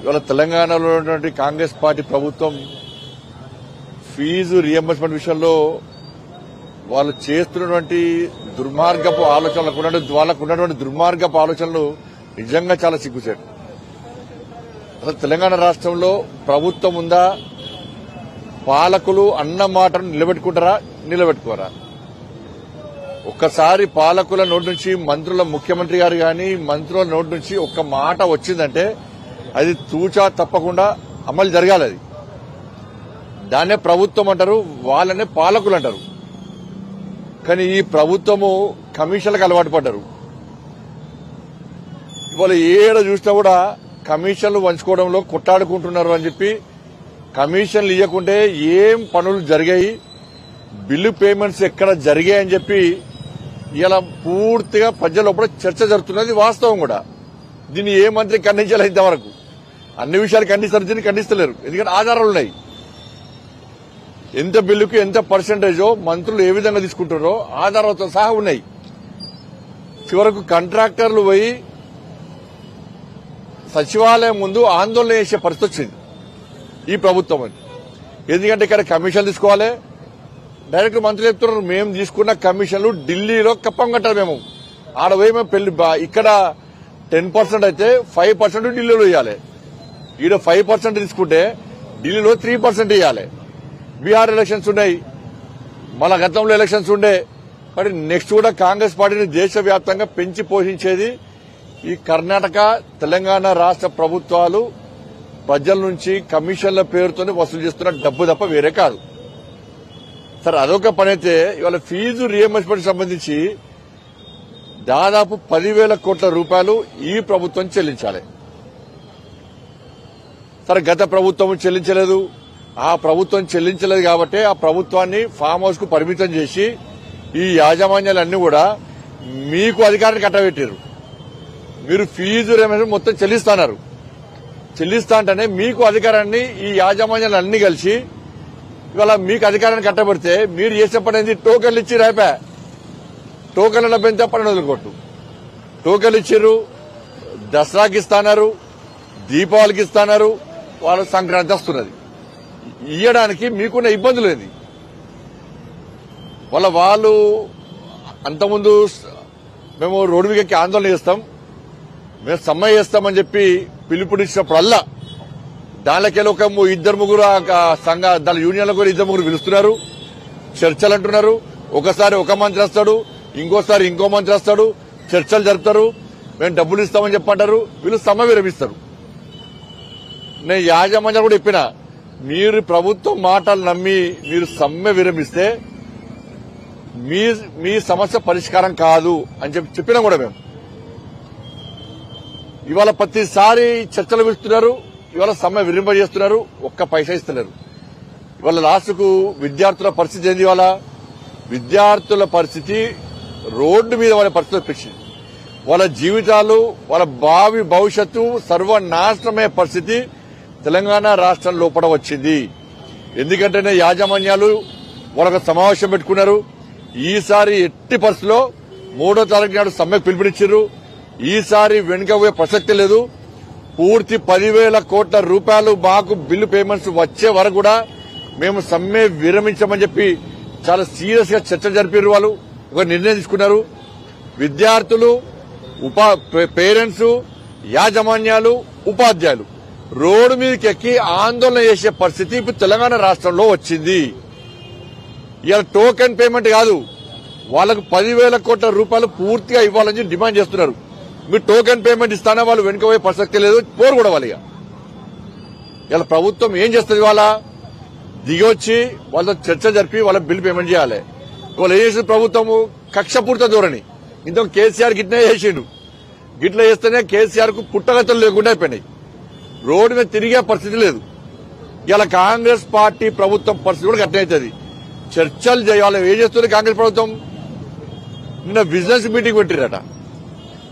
ఇవాళ తెలంగాణలో ఉన్నటువంటి కాంగ్రెస్ పార్టీ ప్రభుత్వం ఫీజు రియంబర్స్మెంట్ విషయంలో వాళ్ళు చేస్తున్నటువంటి దుర్మార్గపు ఆలోచనలకు ఉన్నటువంటి వాళ్ళకు ఉన్నటువంటి దుర్మార్గపు ఆలోచనలు నిజంగా చాలా సిగ్గుచేటు. అసలు తెలంగాణ రాష్ట్రంలో ప్రభుత్వం ఉందా? పాలకులు అన్న మాటను నిలబెట్టుకుంటారా? నిలబెట్టుకోరా? ఒక్కసారి పాలకుల నోటి నుంచి మంత్రుల ముఖ్యమంత్రి గారు కానీ మంత్రుల నోటి నుంచి ఒక్క మాట వచ్చిందంటే అది తూచా తప్పకుండా అమలు జరగాలి అది. దాన్నే ప్రభుత్వం అంటారు వాళ్ళనే పాలకులు అంటారు. కానీ ఈ ప్రభుత్వము కమిషన్లకు అలవాటు పడ్డారు. ఇవాళ ఏడ చూసినా కూడా కమిషన్లు పంచుకోవడంలో కొట్టాడుకుంటున్నారు అని చెప్పి కమిషన్లు ఇవ్వకుంటే ఏం పనులు జరిగాయి బిల్లు పేమెంట్స్ ఎక్కడ జరిగాయని చెప్పి ఇలా పూర్తిగా ప్రజల చర్చ జరుగుతున్నది వాస్తవం కూడా. దీన్ని ఏ మంత్రి ఖండించాలి ఇంతవరకు. అన్ని విషయాలు ఖండిస్తారు దీన్ని ఖండిస్తలేరు. ఎందుకంటే ఆధారాలు ఉన్నాయి. ఎంత బిల్లుకు ఎంత పర్సెంటేజో మంత్రులు ఏ విధంగా తీసుకుంటారో ఆధారాలతో సహా ఉన్నాయి. చివరకు కాంట్రాక్టర్లు పోయి సచివాలయం ముందు ఆందోళన చేసే పరిస్థితి వచ్చింది. ఈ ప్రభుత్వం అని ఎందుకంటే ఇక్కడ కమిషన్ తీసుకోవాలి. డైరెక్ట్ మంత్రులు చెప్తున్నారు మేము తీసుకున్న కమిషన్లు ఢిల్లీలో కప్పం కట్టాలి మేము. ఆడ పోయి మేము పెళ్ళి ఇక్కడ టెన్ పర్సెంట్ అయితే ఫైవ్ పర్సెంట్ ఢిల్లీలో ఇవ్వాలి ఈడ ఫైవ్ పర్సెంట్ తీసుకుంటే ఢిల్లీలో త్రీ పర్సెంట్ ఇవ్వాలి బీహార్ ఎలక్షన్స్ ఉన్నాయి. మన గతంలో ఎలక్షన్స్ ఉండే. మరి నెక్స్ట్ కూడా కాంగ్రెస్ పార్టీని దేశవ్యాప్తంగా పెంచి పోషించేది ఈ కర్ణాటక తెలంగాణ రాష్ట్ర ప్రభుత్వాలు ప్రజల నుంచి కమిషన్ల పేరుతోనే వసూలు చేస్తున్న డబ్బు తప్ప వేరే కాదు. సరే అదొక పని అయితే ఇవాళ ఫీజు రియంబర్స్మెంట్ సంబంధించి దాదాపు పదివేల కోట్ల రూపాయలు ఈ ప్రభుత్వం చెల్లించాలి. సరే గత ప్రభుత్వం చెల్లించలేదు. ఆ ప్రభుత్వం చెల్లించలేదు కాబట్టి ఆ ప్రభుత్వాన్ని ఫామ్ హౌస్కు పరిమితం చేసి ఈ యాజమాన్యాలన్నీ కూడా మీకు అధికారాన్ని కట్టబెట్టారు మీరు ఫీజు రియంబర్స్మెంట్ మొత్తం చెల్లిస్తున్నారు. చెల్లిస్తా అంటేనే మీకు అధికారాన్ని ఈ యాజమాన్యాలు అన్ని కలిసి ఇవాళ మీకు అధికారాన్ని కట్టబెడితే మీరు చేసే పని టోకెన్లు ఇచ్చి రేపే టోకెన్ల పెంచే పని వదులుకొట్టు. టోకెన్లు ఇచ్చిర్రు దసరాకి ఇస్తాన్నారు దీపావళికి ఇస్తాన్నారు వాళ్ళ సంక్రాంతి వస్తున్నది. ఇయ్యడానికి మీకున్న ఇబ్బందులు ఏది వాళ్ళ వాళ్ళు అంతకుముందు మేము రోడ్డు మీదకి ఆందోళన చేస్తాం మేము సమ్మె చేస్తామని చెప్పి పిలుపునిచ్చినప్పుడల్లా దానికెళ్ళి ఒక ఇద్దరు ముగ్గురు సంఘ దాని యూనియన్లో కూడా ఇద్దరు ముగ్గురు పిలుస్తున్నారు చర్చలు అంటున్నారు ఒకసారి ఒక మంత్రి వస్తాడు ఇంకోసారి ఇంకో మంత్రి వస్తాడు చర్చలు జరుపుతారు మేము డబ్బులు ఇస్తామని చెప్పంటారు వీళ్ళు సమ్మె విరమిస్తారు నేను యాజమాన్యం కూడా చెప్పిన మీరు ప్రభుత్వం మాటలు నమ్మి మీరు సమ్మె విరమిస్తే మీ మీ సమస్య పరిష్కారం కాదు అని చెప్పి చెప్పినా కూడా మేము. ఇవాళ ప్రతిసారి చర్చలు పిలుస్తున్నారు ఇవాళ సమ్మె విరింపజేస్తున్నారు ఒక్క పైసా ఇస్తలేరు. ఇవాళ లాస్ట్కు విద్యార్థుల పరిస్థితి ఏంది ఇవాళ? విద్యార్థుల పరిస్థితి రోడ్డు మీద వాళ్ళ పరిస్థితి వచ్చింది వాళ్ళ జీవితాలు వాళ్ళ భావి భవిష్యత్తు సర్వనాశనమయ్యే పరిస్థితి తెలంగాణ రాష్ట్రం లోపల వచ్చింది. ఎందుకంటేనే యాజమాన్యాలు వాళ్ళకు సమావేశం పెట్టుకున్నారు. ఈసారి ఎట్టి పరిస్థితిలో మూడో తారీఖు నాడు సమ్మెకు పిలుపునిచ్చారు ఈసారి వెనుకపోయే ప్రసక్తి లేదు. పూర్తి పదివేల కోట్ల రూపాయలు మాకు బిల్లు పేమెంట్స్ వచ్చే వరకు కూడా మేము సమ్మె విరమించమని చెప్పి చాలా సీరియస్గా చర్చ జరిపారు వాళ్ళు. ఒక నిర్ణయం తీసుకున్నారు. విద్యార్థులు ఉపా పే- పేరెంట్స్ యాజమాన్యాలు ఉపాధ్యాయులు రోడ్డు మీదకి ఎక్కి ఆందోళన చేసే పరిస్థితి ఇప్పుడు తెలంగాణ రాష్ట్రంలో వచ్చింది. ఇవాళ టోకెన్ పేమెంట్ కాదు. వాళ్ళకు పదివేల కోట్ల రూపాయలు పూర్తిగా ఇవ్వాలని డిమాండ్ చేస్తున్నారు. మీరు టోకెన్ పేమెంట్ ఇస్తానా వాళ్ళు వెనుకపోయే ప్రసక్తి లేదు పోరు కూడా వాళ్ళు ఇక. ఇలా ప్రభుత్వం ఏం చేస్తుంది వాళ్ళ దిగొచ్చి వాళ్ళతో చర్చ జరిపి వాళ్ళ బిల్ పేమెంట్ చేయాలి. వాళ్ళు ఏం ప్రభుత్వము కక్షపూర్త ధోరణి. ఇంత కేసీఆర్ గిట్నే చేసిండు. గిట్ల చేస్తేనే కేసీఆర్కు పుట్టగతలు లేకుండా అయిపోయినాయి. రోడ్డు మీద తిరిగే పరిస్థితి లేదు. ఇలా కాంగ్రెస్ పార్టీ ప్రభుత్వం పరిస్థితి కూడా గట్టవుతుంది చర్చలు చేయాలి. ఏం చేస్తుంది కాంగ్రెస్ ప్రభుత్వం? నిన్న బిజినెస్ మీటింగ్ పెట్టిరట.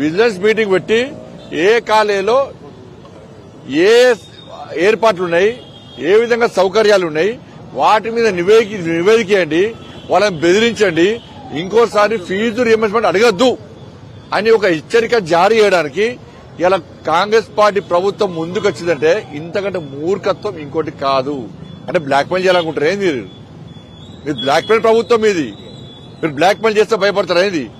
బిజినెస్ మీటింగ్ పెట్టి ఏ కాలేలో ఏ ఏర్పాట్లు ఉన్నాయి? ఏ విధంగా సౌకర్యాలు ఉన్నాయి? వాటి మీద నివేదిక నివేదికేయండి వాళ్ళని బెదిరించండి. ఇంకోసారి ఫీజు రియంబర్స్మెంట్ అడగద్దు అని ఒక హెచ్చరిక జారీ చేయడానికి ఇలా కాంగ్రెస్ పార్టీ ప్రభుత్వం ముందుకు వచ్చిందంటే ఇంతకంటే మూర్ఖత్వం ఇంకోటి కాదు. అంటే బ్లాక్ మెయిల్ చేయాలనుకుంటారు. ఏంది మీరు? మీరు బ్లాక్ మెయిల్ ప్రభుత్వం ఇది మీరు బ్లాక్ మెయిల్ చేస్తే భయపడతారు. ఏంది?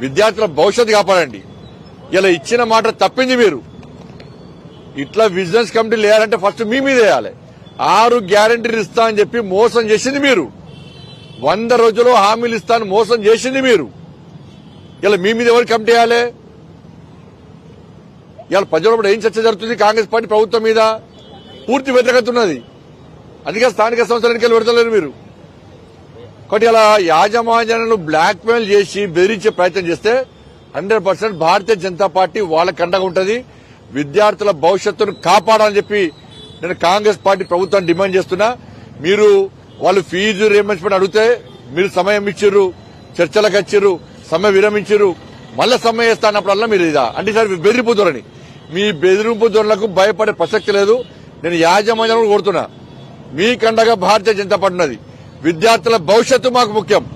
విద్యార్థుల భవిష్యత్తు కాపాడండి. ఇలా ఇచ్చిన మాట తప్పింది మీరు. ఇట్లా బిజినెస్ కమిటీ లేయాలంటే ఫస్ట్ మీ మీద వేయాలి. ఆరు గ్యారంటీలు ఇస్తా అని చెప్పి మోసం చేసింది మీరు. వంద రోజుల్లో హామీలు ఇస్తాను మోసం చేసింది మీరు. ఇలా మీ మీద ఎవరు కమిటీ చేయాలి ఇలా ప్రజలు ఏం చర్చ జరుగుతుంది? కాంగ్రెస్ పార్టీ ప్రభుత్వం మీద పూర్తి వ్యతిరేకత ఉన్నది. అందుకే స్థానిక సంస్థల ఎన్నికలు పెడతలేరు మీరు. కాబట్టి ఇలా యాజమాన్యాలను బ్లాక్ మెయిల్ చేసి బెదిరించే ప్రయత్నం చేస్తే hundred percent Bharatiya Janata party వాళ్ళ కండగా ఉంటుంది. విద్యార్థుల భవిష్యత్తును కాపాడాలని చెప్పి నేను కాంగ్రెస్ పార్టీ ప్రభుత్వాన్ని డిమాండ్ చేస్తున్నా. మీరు వాళ్ళు ఫీజు రియంబర్స్మెంట్ అడిగితే మీరు సమయం ఇచ్చిర్రు చర్చలకు వచ్చిర్రు సమయం విరమించిర్రు. మళ్ళీ సమయం ఇస్తా అన్నప్పుడల్లా మీరు ఇదా? అంటే సార్ బెదిరింపు ధోరణి. మీ బెదిరింపు ధోరణులకు భయపడే ప్రసక్తి లేదు. నేను యాజమాన్యం కోరుతున్నా. మీకండగా భారతీయ జనతా పార్టీ ఉన్నది. విద్యార్థుల భవిష్యత్తు మాకు ముఖ్యం.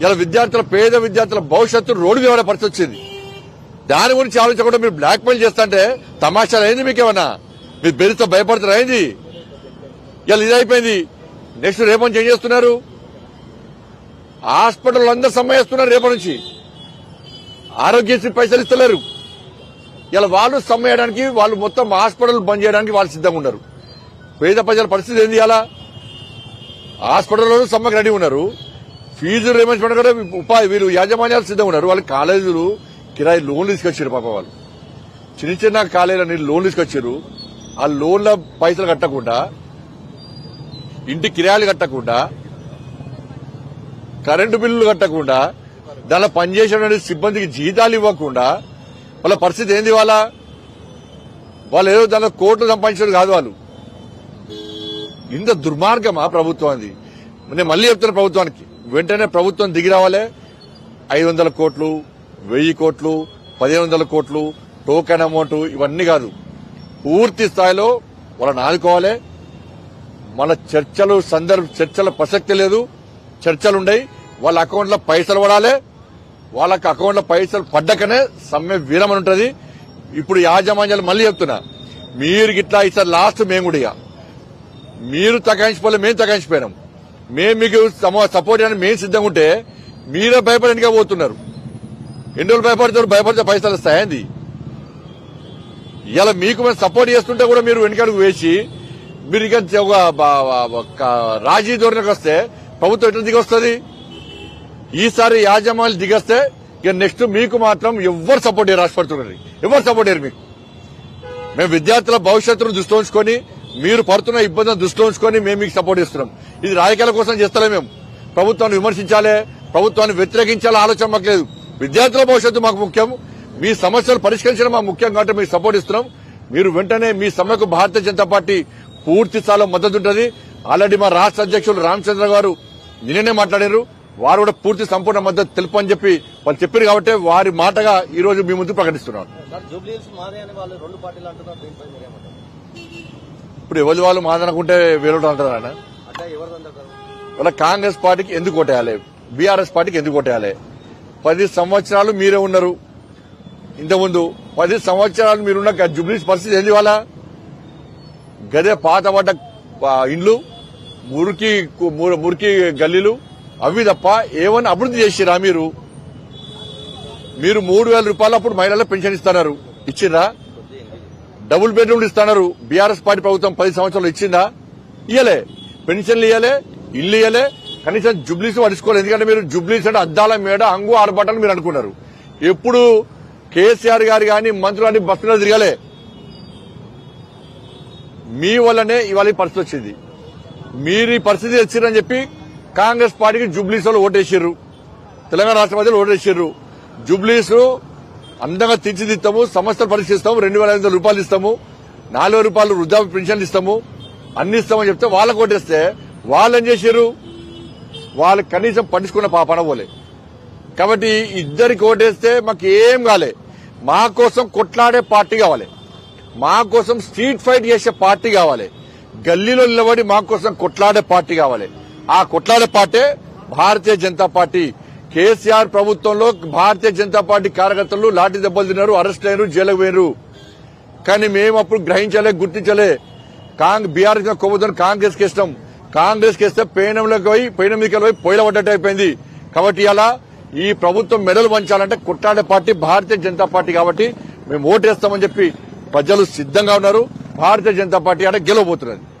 ఇలా విద్యార్థుల పేద విద్యార్థుల భవిష్యత్తు రోడ్డు మీద పరిస్థితి వచ్చింది. దాని గురించి ఆలోచించకుండా మీరు బ్లాక్ మెయిల్ చేస్తుంటే తమాషాలు అయింది మీకేమన్నా? మీరు బెదిరితో భయపడుతున్నారు అయింది ఇలా ఇది అయిపోయింది. నెక్స్ట్ రేపటి ఏం చేస్తున్నారు? హాస్పిటల్ అందరు సమ్మేస్తున్నారు రేపటి నుంచి. ఆరోగ్యశ్రీ పైసలు ఇస్తలేరు. ఇలా వాళ్ళు సమ్మె వాళ్ళు మొత్తం హాస్పిటల్ బంద్ చేయడానికి వాళ్ళు సిద్ధంగా ఉన్నారు. పేద ప్రజల పరిస్థితి ఏంది అలా హాస్పిటల్లో సమ్మకి రెడీ ఉన్నారు. ఫీజు రేమెంట్మెంట్ కూడా ఉపాధి వీరు యాజమాన్యాలు సిద్ధంగా ఉన్నారు. వాళ్ళు కాలేజీలు కిరాయి లోన్లు తీసుకొచ్చారు పాప వాళ్ళు. చిన్న చిన్న కాలేజీలని లోన్లు తీసుకొచ్చారు. ఆ లోన్ల పైసలు కట్టకుండా ఇంటి కిరాయిలు కట్టకుండా కరెంటు బిల్లులు కట్టకుండా దానిలో పనిచేసిన సిబ్బందికి జీతాలు ఇవ్వకుండా వాళ్ళ పరిస్థితి ఏంది వాళ్ళ వాళ్ళు ఏదో దానిలో కోట్లు సంపాదించారు కాదు వాళ్ళు. ఇంత దుర్మార్గమా ప్రభుత్వానికి నేను మళ్ళీ చెప్తున్నా ప్రభుత్వానికి. వెంటనే ప్రభుత్వం దిగి రావాలే. ఐదు వందల కోట్లు వెయ్యి కోట్లు పదిహేను వందల కోట్లు టోకెన్ అమౌంట్ ఇవన్నీ కాదు. పూర్తి స్థాయిలో వాళ్ళని ఆదుకోవాలి. మన చర్చలు సందర్భ చర్చల ప్రసక్తి లేదు. చర్చలున్నాయి వాళ్ళ అకౌంట్లో పైసలు పడాలి. వాళ్ళకి అకౌంట్లో పైసలు పడ్డకనే సమ్మె వీరమని ఉంటుంది. ఇప్పుడు యాజమాన్యాలు మళ్ళీ చెప్తున్నా. మీరు గిట్లా ఇస్తారు లాస్ట్ మేము కూడా ఇక. మీరు తగాయించిపోలే మేము తగాయించిపోయినాం మేము మీకు సపోర్ట్ చేయడానికి మేము సిద్ధంగా ఉంటే మీరే భయపడడానికి పోతున్నారు. ఎన్ని రోజులు భయపడతారు? భయపడితే పైసలు వస్తాయండి ఇలా మీకు మేము సపోర్ట్ చేస్తుంటే కూడా మీరు వెనుకడుగు వేసి మీరు ఇక ఒక రాజీ ధోరణికి వస్తే ప్రభుత్వం ఎట్లా దిగొస్తుంది? ఈసారి యాజమాన్యాలు దిగొస్తే ఇక నెక్స్ట్ మీకు మాత్రం ఎవ్వరు సపోర్ట్ చేయరు రాష్ట్రపడుతున్నారు ఎవరు సపోర్ట్ చేయరు మీకు. మేము విద్యార్థుల భవిష్యత్తును దృష్టి ఉంచుకొని మీరు పడుతున్న ఇబ్బందులను దృష్టిలో ఉంచుకొని మేము మీకు సపోర్ట్ ఇస్తున్నాం ఇది రాజకీయాల కోసం చేస్తలే మేము. ప్రభుత్వాన్ని విమర్శించాలి ప్రభుత్వాన్ని వ్యతిరేకించాలి ఆలోచన మాకు లేదు. విద్యార్థుల భవిష్యత్తు మాకు ముఖ్యం. మీ సమస్యలు పరిష్కరించడం మాకు ముఖ్యం కాబట్టి మీకు సపోర్ట్ ఇస్తున్నాం. మీరు వెంటనే మీ సమ్మెకు భారతీయ జనతా పార్టీ పూర్తి స్థాయిలో మద్దతు ఉంటుంది. ఆల్రెడీ మా రాష్ట్ర అధ్యక్షులు రామచంద్ర గారు నిన్ననే మాట్లాడారు. వారు కూడా పూర్తి సంపూర్ణ మద్దతు తెలుపని చెప్పి వాళ్ళు చెప్పారు కాబట్టి వారి మాటగా ఈ రోజు మీ ముందు ప్రకటిస్తున్నాను అని మీరేమంటారు ఇప్పుడు ఎవరి వాళ్ళు మాదనుకుంటే వేరే అంటారు ఆయన వాళ్ళ కాంగ్రెస్ పార్టీకి ఎందుకు కొట్టేయాలి బీఆర్ఎస్ పార్టీకి ఎందుకు కొట్టేయాలి పది సంవత్సరాలు మీరే ఉన్నారు. ఇంతకుముందు పది సంవత్సరాలు మీరున్న జుబ్లీస్ పరిస్థితి ఏంది వాళ్ళ గదే పాతబడ్డ ఇండ్లు మురికి మురికి గల్లీలు అవి తప్ప ఏమన్నా అభివృద్ధి చేసిరా మీరు? మీరు మూడు వేల రూపాయలు అప్పుడు మహిళలకు పెన్షన్ ఇస్తున్నారు. ఇచ్చిండ్రా? డబుల్ బెడ్రూమ్లు ఇస్తున్నారు. బీఆర్ఎస్ పార్టీ ప్రభుత్వం పది సంవత్సరాలు ఇచ్చిందా? ఇయ్యలే. పెన్షన్లు ఇయ్యలే ఇల్లు ఇయ్యలే కనీసం జుబ్లీస్ పడుచుకోవాలి ఎందుకంటే మీరు జుబ్లీస్ అంటే అద్దాల మేడ అంగు ఆర్భాటాలు మీరు అనుకున్నారు. ఎప్పుడు కేసీఆర్ గారు కానీ మంత్రులు కానీ బస్సులో తిరగలే. మీ వల్లనే ఇవాళ ఈ పరిస్థితి వచ్చింది. మీరు ఈ పరిస్థితి వచ్చిందని చెప్పి కాంగ్రెస్ పార్టీకి జుబ్లీస్ వాళ్ళు ఓటేసారు తెలంగాణ రాష్ట్ర ప్రజలు ఓటేసారు జుబ్లీస్ అందంగా తీర్చిదిద్దాము సమస్యలు పరిశీలిస్తాము రెండు వేల ఐదు రూపాయలు ఇస్తాము నాలుగు రూపాయలు వృద్ధాప్య పెన్షన్లు ఇస్తాము అన్ని ఇస్తామని చెప్తే వాళ్ళకు ఓటేస్తే వాళ్ళు ఏం చేశారు వాళ్ళు కనీసం పట్టించుకున్న పాపన పోలే. కాబట్టి ఇద్దరికి ఓటేస్తే మాకు ఏం కాలే. మా కోసం కొట్లాడే పార్టీ కావాలి. మా కోసం స్ట్రీట్ ఫైట్ చేసే పార్టీ కావాలి. గల్లీలో నిలబడి మా కోసం కొట్లాడే పార్టీ కావాలి. ఆ కొట్లాడే party Bharatiya Janata party. KCR ప్రభుత్వంలో భారతీయ జనతా పార్టీ కార్యకర్తలు లాఠీ దెబ్బలు తిన్నారు అరెస్ట్ అయ్యారు జైలుకు పోయారు కానీ మేము అప్పుడు గ్రహించలే గుర్తించలే. కాంగ్రెస్ బీఆర్ఎస్ కొమ్ముదని కాంగ్రెస్కి ఇష్టం కాంగ్రెస్కి ఇస్తే పేనంలోకి పోయి పేనం మీదకి పోయి పొయ్యిల పడ్డట్టు అయిపోయింది. కాబట్టి అలా ఈ ప్రభుత్వం మెడలు పంచాలంటే కుట్టాడే పార్టీ భారతీయ జనతా పార్టీ కాబట్టి మేము ఓటేస్తామని చెప్పి ప్రజలు సిద్ధంగా ఉన్నారు. భారతీయ జనతా పార్టీ ఆడ గెలవబోతున్నది.